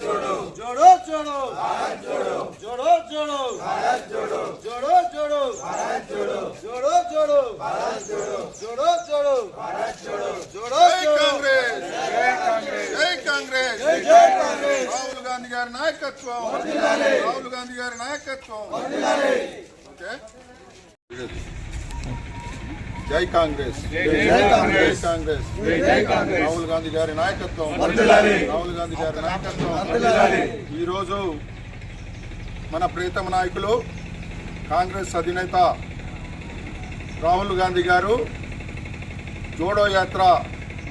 জোড়ো জোড়ো জোড়ো জোড়ো জোড়ো জোড়ো জোড়ো জোড়ো জোড়ো জোড়ো জোড়ো জোড়ো জোড়ো కాంగ్రెస్ జై కాంగ్రెస్ రాహుల్ గాంధీ గారి నాయకత్వం రాహుల్ గాంధీ గారి నాయకత్వం ఓకే జై కాంగ్రెస్. జై కాంగ్రెస్. రాహుల్ గాంధీ గారి నాయకత్వం. రాహుల్ గాంధీ గారి నాయకత్వం. ఈరోజు మన ప్రీతమ నాయకులు కాంగ్రెస్ అధినేత రాహుల్ గాంధీ గారు జోడో యాత్ర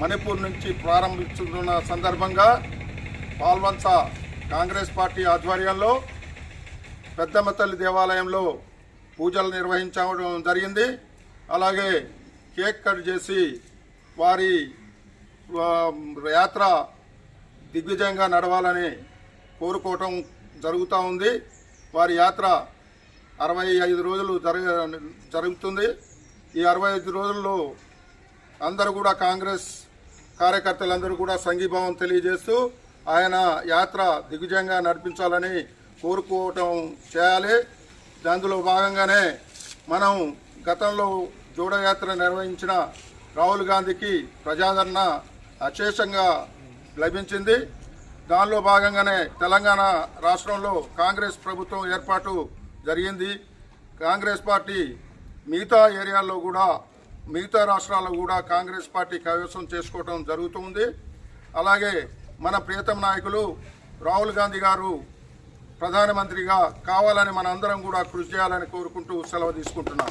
మణిపూర్ నుంచి ప్రారంభిస్తున్న సందర్భంగా పాల్వంచ కాంగ్రెస్ పార్టీ ఆధ్వర్యంలో పెద్దమ్మ తల్లి దేవాలయంలో పూజలు నిర్వహించడం జరిగింది. అలాగే కేక్ కట్ చేసి వారి యాత్ర దిగ్విజయంగా నడవాలని కోరుకోవటం జరుగుతూ ఉంది. వారి యాత్ర అరవై ఐదు రోజులు జరగ జరుగుతుంది. ఈ అరవై ఐదు రోజుల్లో అందరూ కూడా కాంగ్రెస్ కార్యకర్తలందరూ కూడా సంఘీభావం తెలియజేస్తూ ఆయన యాత్ర దిగ్విజయంగా నడిపించాలని కోరుకోవటం చేయాలి. అందులో భాగంగానే మనం గతంలో జోడయాత్ర నిర్వహించిన రాహుల్ గాంధీకి ప్రజాదరణ అశేషంగా లభించింది. దానిలో భాగంగానే తెలంగాణ రాష్ట్రంలో కాంగ్రెస్ ప్రభుత్వం ఏర్పాటు జరిగింది. కాంగ్రెస్ పార్టీ మిగతా ఏరియాల్లో కూడా మిగతా రాష్ట్రాల్లో కూడా కాంగ్రెస్ పార్టీ కైవసం చేసుకోవడం జరుగుతుంది అలాగే మన ప్రియతమ నాయకులు రాహుల్ గాంధీ గారు ప్రధానమంత్రిగా కావాలని మన అందరం కూడా కృషి చేయాలని కోరుకుంటూ సెలవు తీసుకుంటున్నాం.